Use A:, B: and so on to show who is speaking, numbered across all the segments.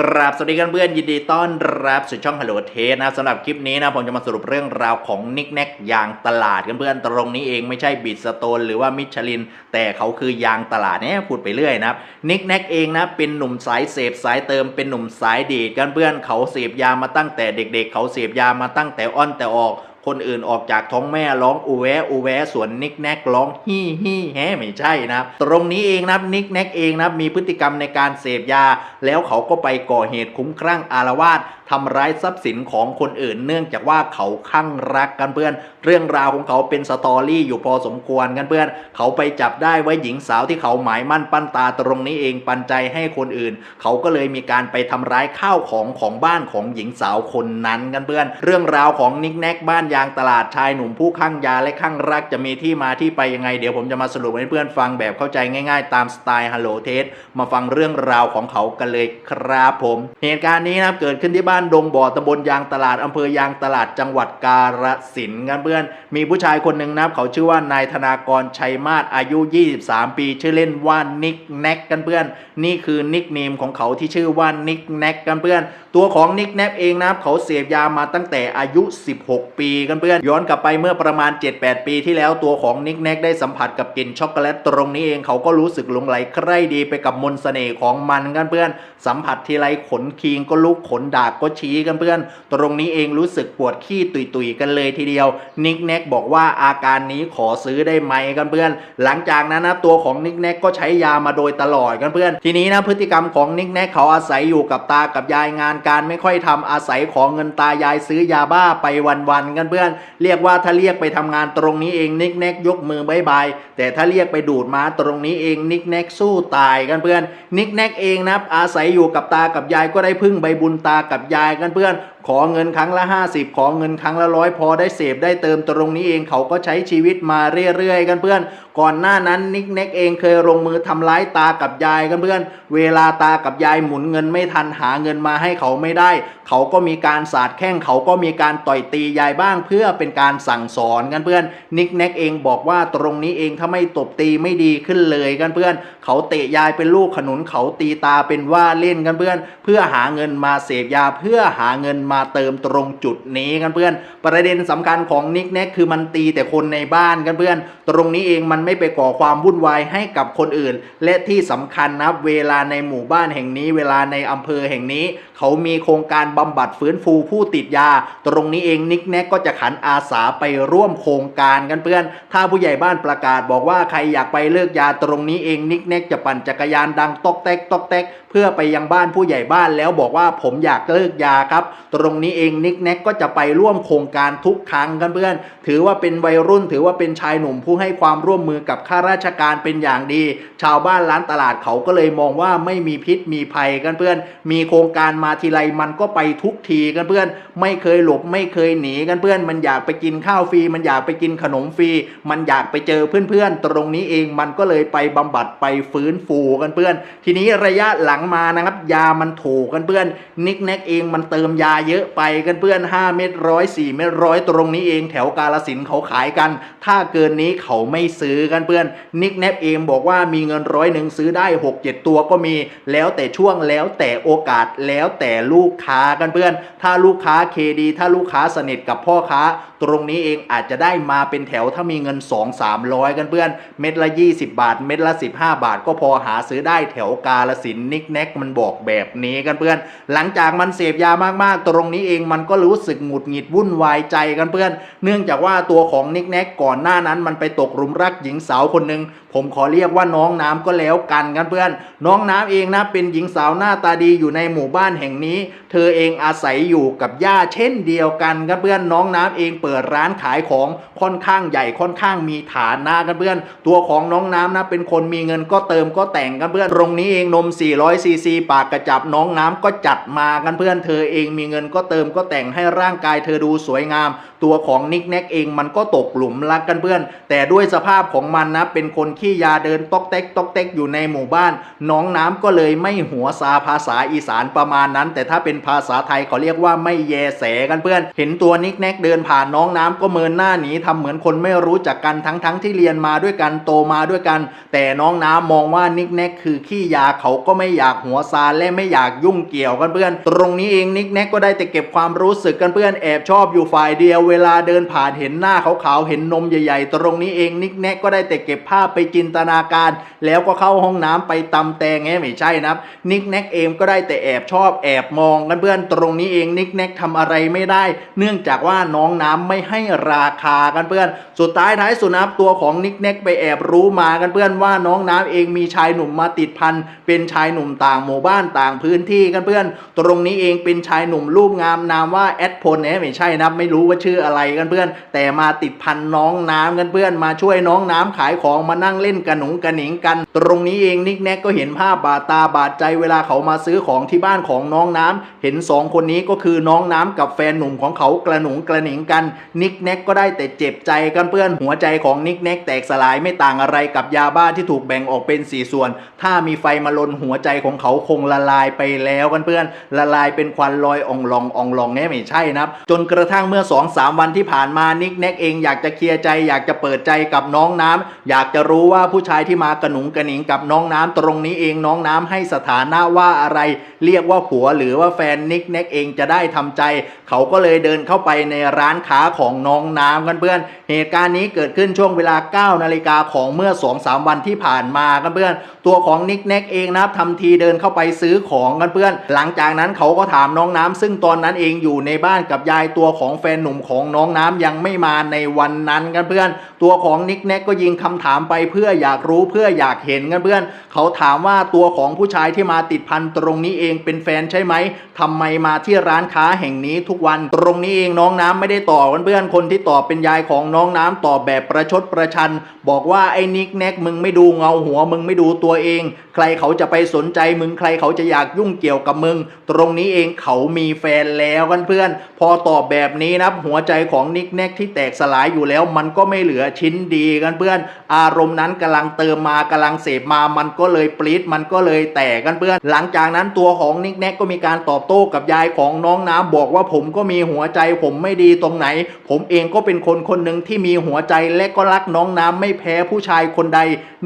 A: กราบสวัสดีกันเพื่อนยินดีต้อนรับสู่ช่องฮัลโหลเทสนะสำหรับคลิปนี้นะผมจะมาสรุปเรื่องราวของนิกแนกยางตลาดกันเพื่อนตรงนี้เองไม่ใช่บิดสโตนหรือว่ามิชลิน แต่เขาคือยางตลาดเนี่ยพูดไปเรื่อยนะครับนิกแนกเองนะเป็นหนุ่มสายเสพสายเติมเป็นหนุ่มสายดีดกันเพื่อนเขาเสพยามาตั้งแต่เด็ก ๆ เขาเสพยามาตั้งแต่อ้อนแต่ออก คนอื่นออกจากท้องแม่ร้องอูแวอูแวส่วนนิกแนกร้องฮี่ฮี่แฮไม่ใช่นะครับตรงนี้เองนะครับนิกแนกเองนะครับมีพฤติกรรมในการเสพยา แล้วเขาก็ไปก่อเหตุคุ้มครั่งอารวาสทำร้ายทรัพย์สินของคนอื่น เนื่องจากว่าเขาคลั่งรักกันเพื่อน เรื่องราวของเขาเป็นสตอรี่อยู่พอสมควรกันเพื่อน เขาไปจับได้ไว้หญิงสาวที่เขาหมายมั่นปั้นตาตรงนี้เองปันใจให้คนอื่น เขาก็เลยมีการไปทำร้ายข้าวของของบ้านของหญิงสาวคนนั้นกันเพื่อน เรื่องราวของนิกแนกบ้านยางตลาดชายหนุ่มผู้คลั่งยาและคลั่งรักจะมีที่มาที่ไปยังไงเดี๋ยวผมจะมาสรุปให้เพื่อนฟังแบบเข้าใจง่าย ๆ ตามสไตล์ฮัลโหลเทสมาฟังเรื่องราวของเขากันเลยครับผม เหตุการณ์นี้นะครับเกิดขึ้นที่บ้านานดงบ่อตำบลยางตลาดอำเภอยางตลาดจังหวัดกาฬสินธุ์กันเพื่อน มีผู้ชายคนหนึ่งนะครับเขาชื่อว่านายธนากรชัยมาศอายุ 23 ปี ชื่อเล่นว่านิกแน็กกันเพื่อน นี่คือนิกเนมของเขาที่ชื่อว่านิกแน็กกันเพื่อน ตัวของนิกแน็กเองนะครับเขาเสพยามาตั้งแต่อายุ 16 ปีกันเพื่อน ย้อนกลับไปเมื่อประมาณ 7-8 ปีที่แล้วตัวของนิกแน็กได้สัมผัสกับกลิ่นช็อกโกแลตตรงนี้เองเขาก็รู้สึกหลงไหลใคร่ดีไปกับมนต์เสน่ห์ของมันกันเพื่อน สัมผัสทีไรขนคิงก็ลุกขนดากก็ชี้กันเพื่อน ตรงนี้เองรู้สึกปวดขี้ตุยๆกันเลยทีเดียว นิกแน็กบอกว่าอาการนี้ขอซื้อได้ไหมกันเพื่อน หลังจากนั้นนะตัวของนิกแน็กก็ใช้ยามาโดยตลอดกันเพื่อน ทีนี้นะพฤติกรรมของนิกแน็กเขาอาศัยอยู่กับตากับยายงานการไม่ค่อยทำอาศัยของเงินตายายซื้อยาบ้าไปวันๆกันเพื่อน เรียกว่าถ้าเรียกไปทำงานตรงนี้เองนิกแน็กยกมือบายบายแต่ถ้าเรียกไปดูดมาตรงนี้เองนิกแน็กสู้ตายกันเพื่อนนิกแน็กเองนะอาศัยอยู่กับตากับยายก็ได้พึ่งใบบุญตากับยายกันเพื่อน ขอเงินครั้งละ 50 ขอเงินครั้งละร้อยพอได้เสพได้เติมตรงนี้เองเขาก็ใช้ชีวิตมาเรื่อยๆ กันเพื่อน ก่อนหน้านั้นนิกเน็กเองเคยลงมือทำร้ายตากับยายกันเพื่อน เวลาตากับยายหมุนเงินไม่ทันหาเงินมาให้เขาไม่ได้ เขาก็มีการสาดแข้งเขาก็มีการต่อยตียายบ้างเพื่อเป็นการสั่งสอนกันเพื่อนนิกเน็กเองบอกว่าตรงนี้เองถ้าไม่ตบตีไม่ดีขึ้นเลยกันเพื่อน เขาเตะยายเป็นลูกขนุนเขาตีตาเป็นว่าเล่นกันเพื่อน เพื่อหาเงินมาเสพยาเพื่อหาเงินมาาเติมตรงจุดนี้กันเพื่อน ประเด็นสำคัญของนิกเน็กคือมันตีแต่คนในบ้านกันเพื่อน ตรงนี้เองมันไม่ไปก่อความวุ่นวายให้กับคนอื่น และที่สำคัญนะเวลาในหมู่บ้านแห่งนี้ เวลาในอำเภอแห่งนี้เขามีโครงการบำบัดฟื้นฟูผู้ติดยา ตรงนี้เองนิกแน็กก็จะขันอาสาไปร่วมโครงการกันเพื่อน ถ้าผู้ใหญ่บ้านประกาศบอกว่าใครอยากไปเลิกยาตรงนี้เองนิกแน็กจะปั่นจักรยานดังตอกแตกตอกแตกเพื่อไปยังบ้านผู้ใหญ่บ้านแล้วบอกว่าผมอยากเลิกยาครับ ตรงนี้เองนิกแน็กก็จะไปร่วมโครงการทุกครั้งกันเพื่อน ถือว่าเป็นวัยรุ่นถือว่าเป็นชายหนุ่มผู้ให้ความร่วมมือกับข้าราชการเป็นอย่างดี ชาวบ้านร้านตลาดเขาก็เลยมองว่าไม่มีพิษมีภัยกันเพื่อน มีโครงการมาทีไรมันก็ไปทุกทีกันเพื่อน ไม่เคยหลบไม่เคยหนีกันเพื่อน มันอยากไปกินข้าวฟรี มันอยากไปกินขนมฟรี มันอยากไปเจอเพื่อนๆ ตรงนี้เองมันก็เลยไปบำบัดไปฟื้นฟูกันเพื่อน ทีนี้ระยะหลังมานะครับ ยามันถูกกันเพื่อน นิกแนกเองมันเติมยาเยอะไปกันเพื่อน 5 เม็ดร้อยสี่เม็ดร้อยตรงนี้เองแถวกาลสินเขาขายกัน ถ้าเกินนี้เขาไม่ซื้อกันเพื่อน นิกแนบเองบอกว่ามีเงินร้อยหนึ่งซื้อได้ 6 7 ตัวก็มี แล้วแต่ช่วงแล้วแต่โอกาสแล้วแต่ลูกค้ากันเพื่อน ถ้าลูกค้าเคดี ถ้าลูกค้าสนิทกับพ่อค้า ตรงนี้เองอาจจะได้มาเป็นแถวถ้ามีเงิน 2 300 กันเพื่อน เม็ดละ 20 บาท เม็ดละ 15 บาท ก็พอหาซื้อได้แถวกาลสินนิกแนกมันบอกแบบนี้กันเพื่อน หลังจากมันเสพยามากๆ ตรงนี้เองมันก็รู้สึกหงุดหงิดวุ่นวายใจกันเพื่อน เนื่องจากว่าตัวของนิกแนกก่อนหน้านั้นมันไปตกหลุมรักหญิงสาวคนหนึ่งผมขอเรียกว่าน้องน้ำก็แล้วกันกันเพื่อน น้องน้ำเองนะเป็นหญิงสาวหน้าตาดีอยู่ในหมู่บ้านแห่งนี้ เธอเองอาศัยอยู่กับย่าเช่นเดียวกันกันเพื่อนน้องน้ำเองเปิดร้านขายของค่อนข้างใหญ่ค่อนข้างมีฐานนะกันเพื่อน ตัวของน้องน้ำนะเป็นคนมีเงินก็เติมก็แต่งกันเพื่อนตรงนี้เองนม 400ซีซีปากกระจับน้องน้ำก็จัดมากันเพื่อนเธอเองมีเงินก็เติมก็แต่งให้ร่างกายเธอดูสวยงาม ตัวของนิกแนกเองมันก็ตกหลุมรักกันเพื่อน แต่ด้วยสภาพของมันนะเป็นคนขี้ยาเดินตอกเต็กตอกเต็กอยู่ในหมู่บ้าน น้องน้ำก็เลยไม่หัวซาภาษาอีสานประมาณนั้น แต่ถ้าเป็นภาษาไทยเขาเรียกว่าไม่แยแสกันเพื่อน เห็นตัวนิกแนกเดินผ่านน้องน้ำก็เมินหน้าหนีทำเหมือนคนไม่รู้จักกันทั้งทั้งที่เรียนมาด้วยกันโตมาด้วยกัน แต่น้องน้ำมองว่านิกแนกคือขี้ยาเขาก็ไม่อยากหัวซาและไม่อยากยุ่งเกี่ยวกันเพื่อน ตรงนี้เองนิกแนกก็ได้แต่เก็บความรู้สึกกันเพื่อนแอบชอบอยู่ฝ่ายเดียวเวลาเดินผ่านเห็นหน้าขาวๆเห็นนมใหญ่ๆ ตรงนี้เองนิกแนกก็ได้แต่เก็บภาพไปจินตนาการ แล้วก็เข้าห้องน้ำไปตำแตงแงไม่ใช่นะครับนิกแนกเองก็ได้แต่แอบชอบแอบมองกันเพื่อนตรงนี้เองนิกแนกทำอะไรไม่ได้ เนื่องจากว่าน้องน้ำไม่ให้ราคากันเพื่อน สุดท้ายท้ายสุดนะครับตัวของนิกแนกไปแอบรู้มากันเพื่อนว่าน้องน้ำเองมีชายหนุ่มมาติดพันเป็นชายหนุ่มต่างหมู่บ้านต่างพื้นที่กันเพื่อน ตรงนี้เองเป็นชายหนุ่มรูปงามนามว่าแอดพลเนี่ยไม่ใช่นะไม่รู้ว่าชื่ออะไรกันเพื่อน แต่มาติดพันน้องน้ำกันเพื่อน มาช่วยน้องน้ำขายของมานั่งเล่นกระหนุงกระหนิงกัน ตรงนี้เองนิกแน็กก็เห็นภาพบาดตาบาดใจเวลาเขามาซื้อของที่บ้านของน้องน้ำเห็นสองคนนี้ก็คือน้องน้ำกับแฟนหนุ่มของเขากระหนุงกระหนิงกันนิกแนกก็ได้แต่เจ็บใจกันเพื่อนหัวใจของนิกแนกแตกสลายไม่ต่างอะไรกับยาบ้าที่ถูกแบ่งออกเป็นสี่ส่วน ถ้ามีไฟมาลนหัวใจของเขาคงละลายไปแล้วกันเพื่อนละลายเป็นควันลอยอ่องลองอ่องลองแน่ไม่ใช่นะครับจนกระทั่งเมื่อ2อสวันที่ผ่านมานิกแนกเองอยากจะเคลียร์ใจ อยากจะเปิดใจกับน้องน้ำอยากจะรู้ว่าผู้ชายที่มากระหนุงกระหนิงกับน้องน้ำตรงนี้เองน้องน้ำให้สถานะว่าอะไร เรียกว่าผัวหรือว่าแฟนนิกแนกเองจะได้ทำใจ เขาก็เลยเดินเข้าไปในร้านค้าของน้องน้ำกันเพื่อน เหตุการณ์นี้เกิดขึ้นช่วงเวลา 9 นาฬิกาของเมื่อ 2-3 วันที่ผ่านมากันเพื่อน ตัวของนิกแนกเองนะครับทำทีเดินเข้าไปซื้อของกันเพื่อน หลังจากนั้นเขาก็ถามน้องน้ำซึ่งตอนนั้นเองอยู่ในบ้านกับยายตัวของแฟนหนุ่มของน้องน้ำยังไม่มาในวันนั้นกันเพื่อน ตัวของนิกแนกก็ยิงคำถามไปเพื่ออยากรู้เพื่ออยากเห็นกันเพื่อน เขาถามว่าตัวของผู้ชายที่มาติดพันตรงนี้เองเป็นแฟนใช่ไหมทำไมมาที่ร้านค้าแห่งนี้ทุกวันตรงนี้เองน้องน้ำไม่ได้ตอบเพื่อนๆคนที่ตอบเป็นยายของน้องน้ำตอบแบบประชดประชัน บอกว่าไอ้นิกแนกมึงไม่ดูเงาหัวมึงไม่ดูตัวเอง ใครเขาจะไปสนใจมึงใครเขาจะอยากยุ่งเกี่ยวกับมึง ตรงนี้เองเขามีแฟนแล้วกันเพื่อนพอตอบแบบนี้นะหัวใจของนิกแนกที่แตกสลายอยู่แล้ว มันก็ไม่เหลือชิ้นดีกันเพื่อน อารมณ์นั้นกำลังเติมมากำลังเสพมามันก็เลยปรีดมันก็เลยแตกกันเพื่อน หลังจากนั้นตัวของนิกแนกก็มีการตอบโต้กับยายของน้องน้ำบอกว่าผมก็มีหัวใจผมไม่ดีตรงไหนผมเองก็เป็นคนคนหนึ่งที่มีหัวใจและก็รักน้องน้ำไม่แพ้ผู้ชายคนใด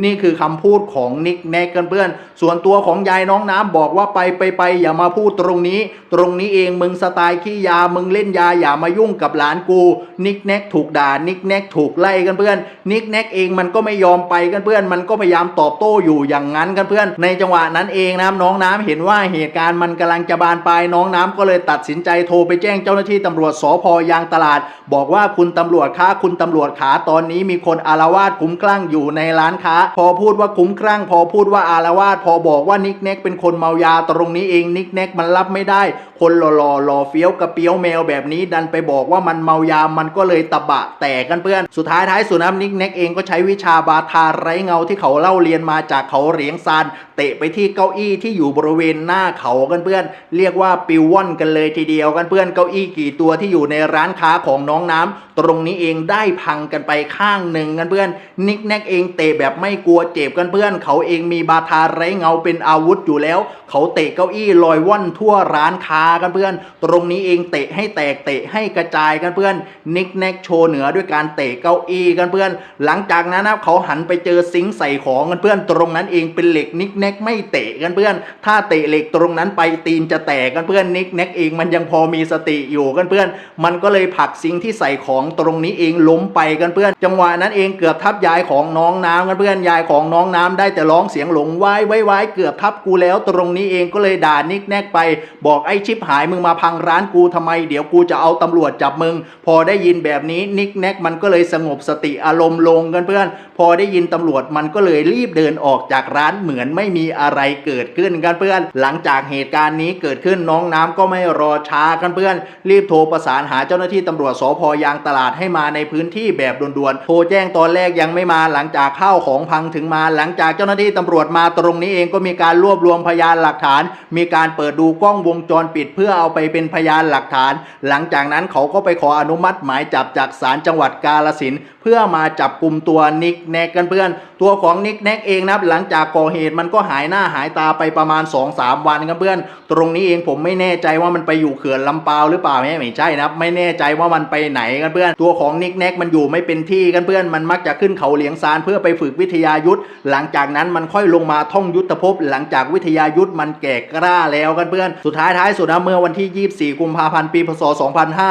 A: นี่คือคำพูดของนิกแนกกันเพื่อน ส่วนตัวของยายน้องน้ำบอกว่าไปไปไปอย่ามาพูดตรงนี้ ตรงนี้เองมึงสไตล์ขี้ยามึงเล่นยาอย่ามายุ่งกับหลานกู นิกแนกถูกด่านิกแนกถูกไล่กันเพื่อน นิกแนกเองมันก็ไม่ยอมไปกันเพื่อน มันก็พยายามตอบโต้อยู่อย่างนั้นกันเพื่อน ในจังหวะนั้นเองนะน้องน้ำเห็นว่าเหตุการณ์มันกำลังจะบานปลายน้องน้ำก็เลยตัดสินใจโทรไปแจ้งเจ้าหน้าที่ตำรวจสพยางตลาดบอกว่าคุณตำรวจคะคุณตำรวจขาตอนนี้มีคนอารวาสคุ้มคลั่งอยู่ในร้านค้า พอพูดว่าคุ้มคลั่ง พอพูดว่าอารวาสพอบอกว่านิกเน็กเป็นคนเมายาตรงนี้เองนิกเน็กมันรับไม่ได้ คนหล่อหล่อหล่อเฟี้ยวกระเปียวแมวแบบนี้ดันไปบอกว่ามันเมายามันก็เลยตะบะแตกกันเพื่อน สุดท้ายท้ายสุดนะนิกแนกเองก็ใช้วิชาบาทาไร้เงาที่เขาเล่าเรียนมาจากเขาเหรียงซานเตะไปที่เก้าอี้ที่อยู่บริเวณหน้าเขากันเพื่อน เรียกว่าปิวว่อนกันเลยทีเดียวกันเพื่อนเก้าอี้กี่ตัวที่อยู่ในร้านค้าของน้องน้ำตรงนี้เองได้พังกันไปข้างหนึ่งกันเพื่อน นิกแนกเองเตะแบบไม่กลัวเจ็บกันเพื่อน เขาเองมีบาทาไร้เงาเป็นอาวุธอยู่แล้ว เขาเตะเก้าอี้ลอยว่อนทั่วร้านค้ากันเพื่อน ตรงนี้เองเตะให้แตกเตะให้กระจายกันเพื่อน นิกแนกโชว์เหนือด้วยการเตะเก้าอี้กันเพื่อน หลังจากนั้นนะเขาหันไปเจอซิงใส่ของกันเพื่อน ตรงนั้นเองเป็นเหล็กนิกแนกไม่เตะกันเพื่อน ถ้าเตะเหล็กตรงนั้นไปตีนจะแตกกันเพื่อนนิกแนกเองมันยังพอมีสติอยู่กันเพื่อน มันก็เลยผลักซิงที่ใส่ของตรงนี้เองล้มไปกันเพื่อน จังหวะนั้นเองเกือบทับยายของน้องน้ำกันเพื่อนยายของน้องน้ำได้แต่ร้องเสียงหลงไว้ไว้ไว้เกือบทับกูแล้ว ตรงนี้เองก็เลยด่านิกแนกไป บอกไอ้ชิปหายมึงมาพังร้านกูทำไม เดี๋ยวกูจะเอาตำรวจจับมึง พอได้ยินแบบนี้นิกแนกมันก็เลยสงบสติอารมณ์ลงกันเพื่อน พอได้ยินตำรวจมันก็เลยรีบเดินออกจากร้านเหมือนไม่มีอะไรเกิดขึ้นกันเพื่อน หลังจากเหตุการณ์นี้เกิดขึ้นน้องน้ำก็ไม่รอช้ากันเพื่อน รีบโทรประสานหาเจ้าหน้าที่ตำรวจสพยางตลาดให้มาในพื้นที่แบบด่วนๆโทรแจ้งตอนแรกยังไม่มาหลังจากข้าวของพังถึงมาหลังจากเจ้าหน้าที่ตำรวจมาตรงนี้เองก็มีการรวบรวมพยานหลักฐาน มีการเปิดดูกล้องวงจรปิดเพื่อเอาไปเป็นพยานหลักฐาน หลังจากนั้นเขาก็ไปขออนุมัติหมายจับจากศาลจังหวัดกาลสินเพื่อมาจับกลุ่มตัวนิกแนกกันเพื่อน ตัวของนิกแนกเองนะครับหลังจากก่อเหตุมันก็หายหน้าหายตาไปประมาณ 2-3 วันกันเพื่อน ตรงนี้เองผมไม่แน่ใจว่ามันไปอยู่เขื่อนลำปาวหรือเปล่าไม่ใช่นะครับไม่แน่ใจว่ามันไปไหนกันเพื่อน ตัวของนิกแน็กมันอยู่ไม่เป็นที่กันเพื่อน มันมักจะขึ้นเขาเหลียงซานเพื่อไปฝึกวิทยายุทธหลังจากนั้นมันค่อยลงมาท่องยุทธภพหลังจากวิทยายุทธมันแก่กล้าแล้วกันเพื่อน สุดท้ายท้ายสุดนะเมื่อวันที่ 24 กุมภาพันธ์ ปีพศ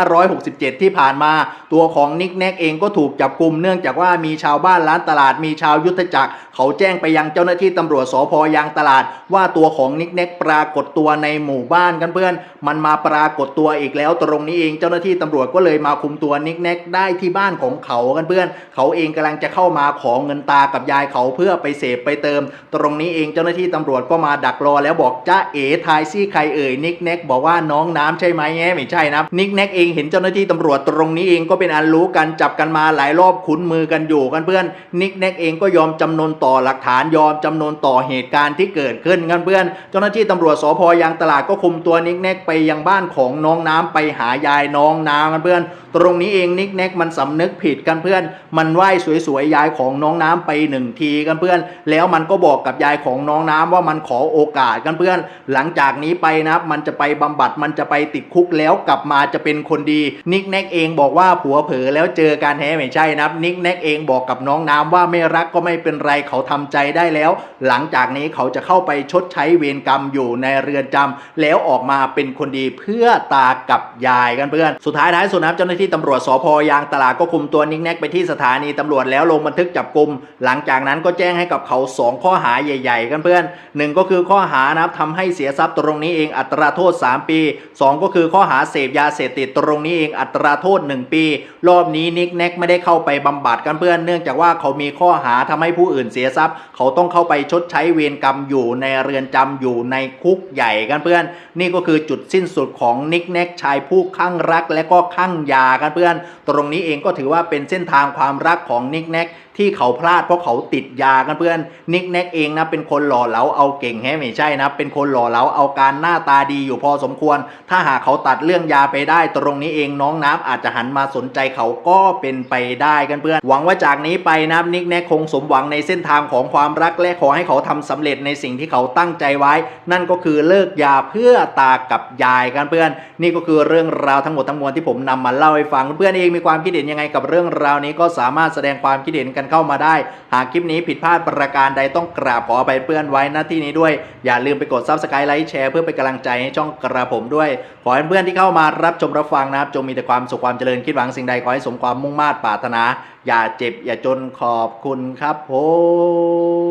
A: 2567 ที่ผ่านมา ตัวของนิกแน็กเองก็ถูกจับกลุ่มเนื่องจากว่ามีชาวบ้านร้านตลาดมีชาวยุทธจักร เขาแจ้งไปยังเจ้าหน้าที่ตำรวจสพยางตลาด ว่าตัวของนิกแน็กปรากฏตัวในหมู่บ้านกันเพื่อน มันมาปรากฏตัวอีกแล้วตรงนี้เองเจ้าหน้าที่ตำรวจก็เลยมาคุมตัวนิกแน็กได้ที่บ้านของเขากันเพื่อน เขาเองกำลังจะเข้ามาขอเงินตากับยายเขาเพื่อไปเสพไปเติม ตรงนี้เองเจ้าหน้าที่ตำรวจก็มาดักรอแล้วบอกจ้าเอ๋ทายซี่ใครเอ่ยนิกแน็กบอกอกว่าน้องน้ำใช่ไหมแง่ไม่ใช่นะนิกแน็กเองเห็นเจ้าหน้าที่ตำรวจตรงนี้เองก็เป็นอันรู้กันจับกันมาหลายรอบคุ้นมือกันอยู่กันเพื่อนนิกแน็กเองก็ยอมจำนนต่อหลักฐานยอมจำนนต่อเหตุการณ์ที่เกิดขึ้นกันเพื่อน เจ้าหน้าที่ตำรวจสพยางตลาดก็คุมตัวนิกแน็กไปยังบ้านของน้องน้ำไปหายายน้องน้ำกันเพื่อน ตรงนี้เองนิกแน็กมันสำนึกผิดกันเพื่อน มันไหว้สวยๆยายของน้องน้ำไปหนึ่งทีกันเพื่อน แล้วมันก็บอกกับยายของน้องน้ำว่ามันขอโอกาสกันเพื่อน หลังจากนี้ไปนะมันจะไปบำบัดมันจะไปติดคุกแล้วกลับมาจะเป็นคนดีนิกแน็กเองบอกว่าผัวเผลอแล้วเจอการแท้ไม่ใช่นะนิกแน็กเองบอกกับน้องน้ำว่าไม่รักก็ไม่เป็นไรเขาทำใจได้แล้ว หลังจากนี้เขาจะเข้าไปชดใช้เวรกรรมอยู่ในเรือนจำแล้วออกมาเป็นคนดีเพื่อตากับยายกันเพื่อน สุดท้ายท้ายสุดนะเจ้าหน้าที่ตำรวจสพยางตลาดก็คุมตัวนิกแน็กไปที่สถานีตำรวจแล้วลงบันทึกจับกลุ่มหลังจากนั้นก็แจ้งให้กับเขาสองข้อหาใหญ่ ๆ กันเพื่อนหนึ่งก็คือข้อหานะครับทำให้เสียทรัพย์ตรงนี้เองอัตราโทษ3 ปีสองก็คือข้อหาเสพยาเสพติดตรงนี้เองอัตราโทษ 1 ปี รอบนี้นิกแน็กไม่ได้เข้าไปบำบัดกันเพื่อนเนื่องจากว่าเขามีข้อหาทำให้ผู้อื่นเสียทรัพย์ เขาต้องเข้าไปชดใช้เวรกรรมอยู่ในเรือนจำอยู่ในคุกใหญ่กันเพื่อน นี่ก็คือจุดสิ้นสุดของนิกแน็กชายผู้ข้างรักและก็ข้างยากันเพื่อน ตรงนี้เองก็ถือว่าเป็นเส้นทางความรักของนิกแน็ก ที่เขาพลาดเพราะเขาติดยากันเพื่อนนิกแน็กเองนะเป็นคนหล่อเหลาเอาเก่งแฮะไม่ใช่นะเป็นคนหล่อเหลาเอาการหน้าตาดีอยู่พอสมควร ถ้าหากเขาตัดเรื่องยาไปได้ตรงนี้เองน้องน้ำอาจจะหันมาสนใจเขาก็เป็นไปได้กันเพื่อน หวังว่าจากนี้ไปนะนิกแน็กคงสมหวังในเส้นทางของความรักและขอให้เขาทำสำเร็จในสิ่งที่เขาตั้งใจไว้ นั่นก็คือเลิกยาเพื่อตากับยายกันเพื่อน นี่ก็คือเรื่องราวทั้งหมดทั้งมวลที่ผมนำมาเล่าให้ฟังเพื่อนเองมีความคิดเห็นยังไงกับเรื่องราวนี้ก็สามารถแสดงความคิดเห็นกันเข้ามาได้ หากคลิปนี้ผิดพลาดประการใดต้องกราบขอไปเพื่อนไว้ณที่นี้ด้วย อย่าลืมไปกด s u b สไครต์ไลค์แชร์เพื่อเป็นกำลังใจให้ช่องกระผมด้วย ขอให้เพื่อนที่เข้ามารับชมรับฟังนะครับ จงมีแต่ความสุขความเจริญคิดหวังสิ่งใดขอให้สมความมุ่งมา่ปรารถนา อย่าเจ็บอย่าจนขอบคุณครับผม